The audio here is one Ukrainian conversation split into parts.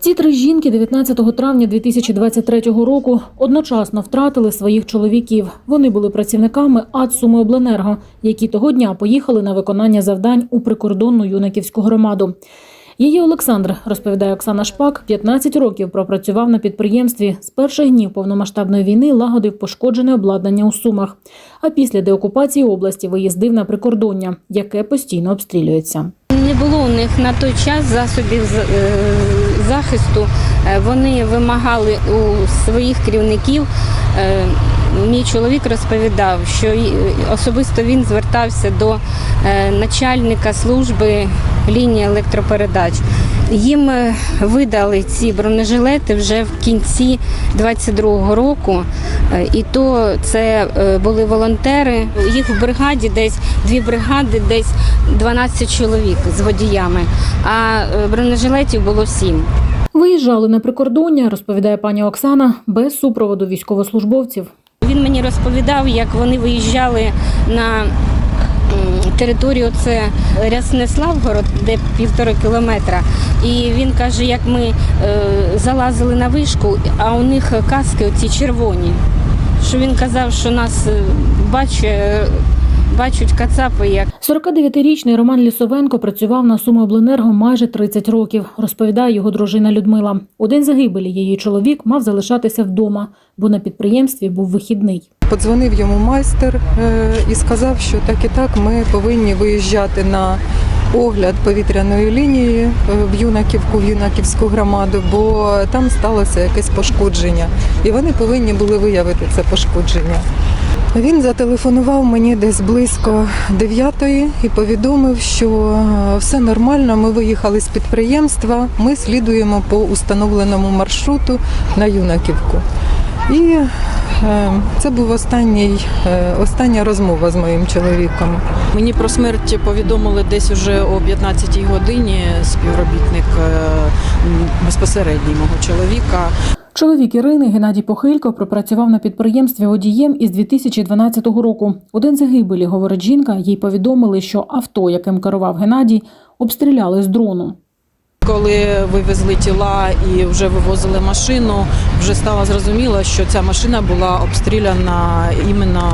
Ці три жінки 19 травня 2023 року одночасно втратили своїх чоловіків. Вони були працівниками АД «Сумиобленерго», які того дня поїхали на виконання завдань у прикордонну юнаківську громаду. Її Олександр, розповідає Оксана Шпак, 15 років пропрацював на підприємстві. З перших днів повномасштабної війни лагодив пошкоджене обладнання у Сумах. А після деокупації області виїздив на прикордоння, яке постійно обстрілюється. Було у них на той час засобів е, захисту. Е, Вони вимагали у своїх керівників. е, Мій чоловік розповідав, що особисто він звертався до начальника служби лінії електропередач. Їм е, видали ці бронежилети вже в кінці 22-го року. Е, І то це е, були волонтери. Їх в бригаді десь дві бригади, десь 12 чоловік з водіями, а бронежилетів було сім. Виїжджали на прикордоння, розповідає пані Оксана, без супроводу військовослужбовців. Він мені розповідав, як вони виїжджали на територію це Рясне Славгород, де півтора кілометра. І він каже, як ми е, залазили на вишку, а у них каски оці червоні. Що він казав, що нас е, бачить, бачать кацапи, як 49-річний Роман Лісовенко працював на Сумиобленерго майже 30 років, розповідає його дружина Людмила. У день загибелі її чоловік мав залишатися вдома, бо на підприємстві був вихідний. Подзвонив йому майстер е, і сказав, що так і так ми повинні виїжджати на огляд повітряної лінії е, в Юнаківку, в Юнаківську громаду, бо там сталося якесь пошкодження, і вони повинні були виявити це пошкодження. Він зателефонував мені десь близько 9 і повідомив, що е, все нормально. Ми виїхали з підприємства. Ми слідуємо по установленому маршруту на Юнаківку. І е, це був останній, е, остання розмова з моїм чоловіком. Мені про смерть повідомили десь уже о 15-й годині співробітник е, безпосередній мого чоловіка. Чоловік Ірини Геннадій Похилько пропрацював на підприємстві водієм із 2012 року. У день загибелі, говорить жінка, їй повідомили, що авто, яким керував Геннадій, обстріляли з дрону. Коли вивезли тіла і вже вивозили машину, вже стало зрозуміло, що ця машина була обстріляна іменно,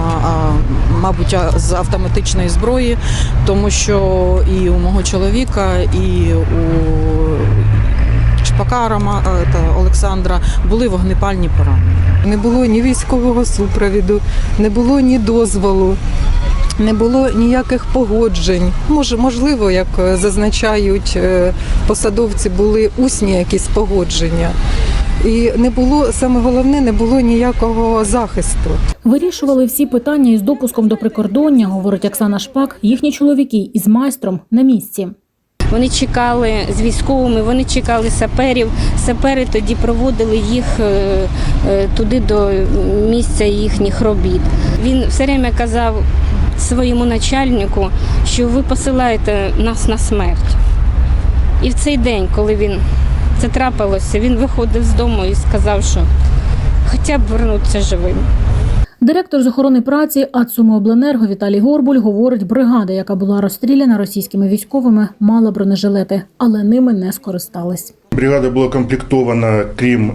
мабуть, з автоматичної зброї, тому що і у мого чоловіка, і у Шпака Рома, е, та Олександра були вогнепальні поранення. Не було ні військового супровіду, не було ні дозволу, не було ніяких погоджень. Мож, можливо, як е, зазначають е, посадовці, були усні якісь погодження. І не було саме головне, не було ніякого захисту. Вирішували всі питання із допуском до прикордоння, говорить Оксана Шпак, їхні чоловіки із майстром на місці. Вони чекали з військовими, вони чекали саперів. Сапери тоді проводили їх е, туди до місця їхніх робіт. Він все время казав своєму начальнику, що ви посилаєте нас на смерть. І в цей день, коли він це трапилося, він виходив з дому і сказав, що хоча б вернутися живим. Директор з охорони праці АЦУМОБЛЕНЕРГО Віталій Горбуль говорить, бригада, яка була розстріляна російськими військовими, мала бронежилети, але ними не скористались. Бригада була комплектована, крім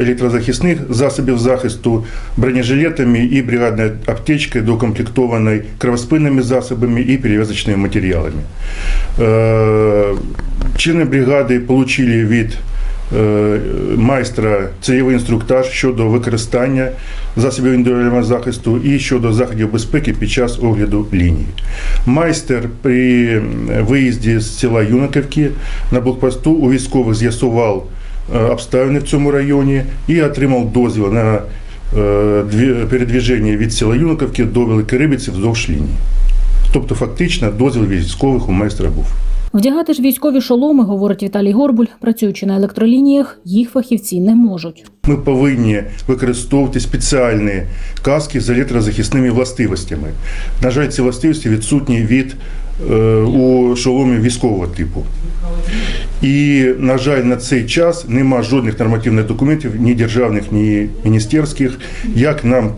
електрозахисних засобів захисту, бронежилетами і бригадною аптечкою, докомплектованою кровоспинними засобами і перев'язочними матеріалами. Чини бригади отримали від майстра цільовий інструктаж щодо використання засобів індивідуального захисту і щодо заходів безпеки під час огляду лінії. Майстер при виїзді з села Юнаковки на блокпосту у військових з'ясував е, обставини в цьому районі і отримав дозвіл на е, передвіження від села Юнаковки до Великорибиці вздовж лінії. Тобто, фактично, дозвіл військових у майстра був. Вдягати ж військові шоломи, говорить Віталій Горбуль, працюючи на електролініях, їх фахівці не можуть. Ми повинні використовувати спеціальні каски з електрозахисними властивостями. На жаль, ці властивості відсутні від е, у шоломів військового типу. І, на жаль, на цей час нема жодних нормативних документів, ні державних, ні міністерських, як нам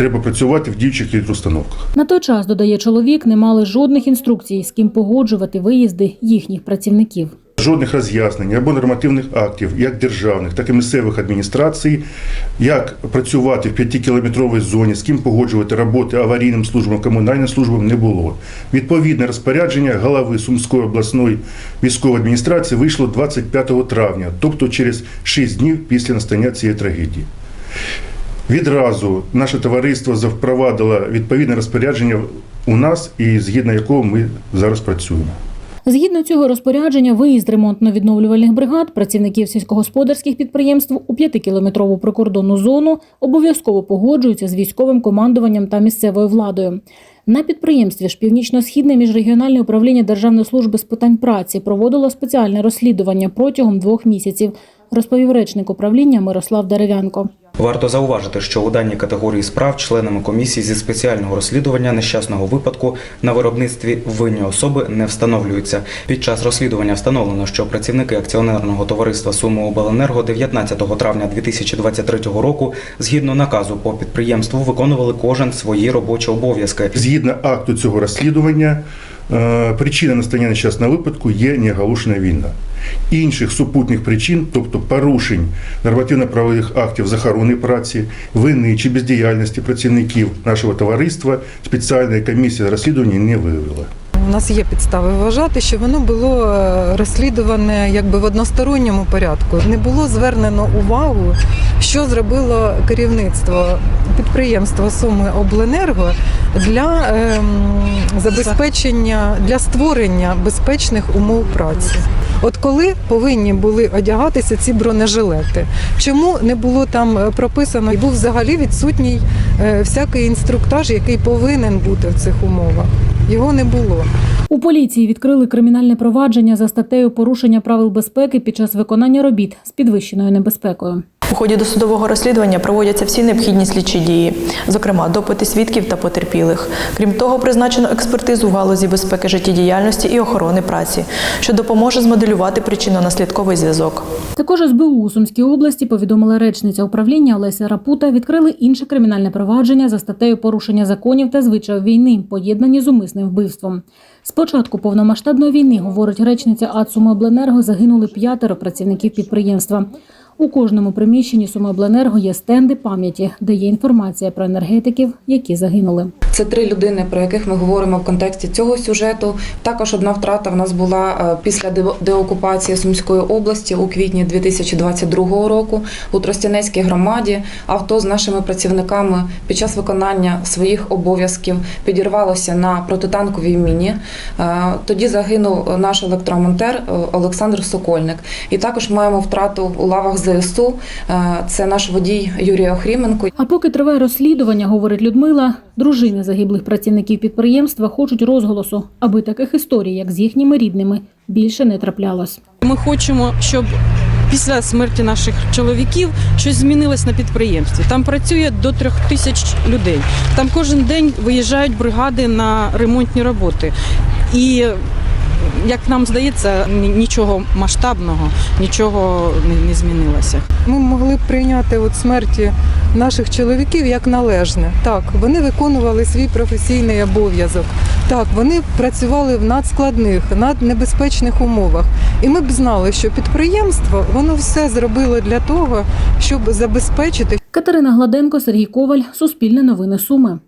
треба працювати в діючих електроустановках. На той час, додає чоловік, не мали жодних інструкцій, з ким погоджувати виїзди їхніх працівників. Жодних роз'яснень або нормативних актів, як державних, так і місцевих адміністрацій, як працювати в 5-кілометровій зоні, з ким погоджувати роботи аварійним службам, комунальним службам не було. Відповідне розпорядження голови Сумської обласної військової адміністрації вийшло 25 травня, тобто через 6 днів після настання цієї трагедії. Відразу наше товариство запровадило відповідне розпорядження у нас, і згідно якого ми зараз працюємо. Згідно цього розпорядження, виїзд ремонтно-відновлювальних бригад працівників сільськогосподарських підприємств у 5-кілометрову прикордонну зону обов'язково погоджуються з військовим командуванням та місцевою владою. На підприємстві ж Північно-Східне міжрегіональне управління Державної служби з питань праці проводило спеціальне розслідування протягом двох місяців, розповів речник управління Мирослав Дерев'янко. Варто зауважити, що у даній категорії справ членами комісії зі спеціального розслідування нещасного випадку на виробництві винні особи не встановлюються. Під час розслідування встановлено, що працівники акціонерного товариства «Сумиобленерго» 19 травня 2023 року згідно наказу по підприємству виконували кожен свої робочі обов'язки. Згідно акту цього розслідування, е, причина настання нещасного випадку є неоголошена війна. Інших супутніх причин, тобто порушень нормативно-правових актів з охорони праці, вини чи бездіяльності працівників нашого товариства, спеціальна комісія розслідування не виявила. У нас є підстави вважати, що воно було е, розслідуване якби в односторонньому порядку. Не було звернено увагу, що зробило керівництво підприємства Суми Обленерго для ем, забезпечення для створення безпечних умов праці. От коли повинні були одягатися ці бронежилети? Чому не було там е, прописано і був взагалі відсутній е, всякий інструктаж, який повинен бути в цих умовах? Його не було. У поліції відкрили кримінальне провадження за статтею порушення правил безпеки під час виконання робіт з підвищеною небезпекою. У ході досудового розслідування проводяться всі необхідні слідчі дії, зокрема допити свідків та потерпілих. Крім того, призначено експертизу в галузі безпеки життєдіяльності і охорони праці, що допоможе змоделювати причинно-наслідковий зв'язок. Також СБУ у Сумській області повідомила речниця управління Олеся Рапута. Відкрили інше кримінальне провадження за статтею порушення законів та звичаїв війни, поєднані з умисним вбивством. З початку повномасштабної війни, говорить речниця АД «Сумиобленерго», загинули п'ятеро працівників підприємства. У кожному приміщенні «Сумиобленерго» є стенди пам'яті, де є інформація про енергетиків, які загинули. Це три людини, про яких ми говоримо в контексті цього сюжету. Також одна втрата в нас була е, після деокупації Сумської області у квітні 2022 року у Тростянецькій громаді. Авто з нашими працівниками під час виконання своїх обов'язків підірвалося на протитанковій міні. Е, Тоді загинув наш електромонтер е, Олександр Сокольник. І також маємо втрату у лавах ЗСУ. Е, Це наш водій Юрій Охріменко. А поки триває розслідування, говорить Людмила, дружини загиблих працівників підприємства хочуть розголосу, аби таких історій, як з їхніми рідними, більше не траплялось. Ми хочемо, щоб після смерті наших чоловіків щось змінилось на підприємстві. Там працює до трьох тисяч людей. Там кожен день виїжджають бригади на ремонтні роботи. І як нам здається, ні- нічого масштабного, нічого не, не змінилося. Ми могли б прийняти от смерті наших чоловіків як належне. Так, вони виконували свій професійний обов'язок. Так, вони працювали в надскладних, наднебезпечних умовах. І ми б знали, що підприємство воно все зробило для того, щоб забезпечити Катерина Гладенко, Сергій Коваль, Суспільне новини Суми.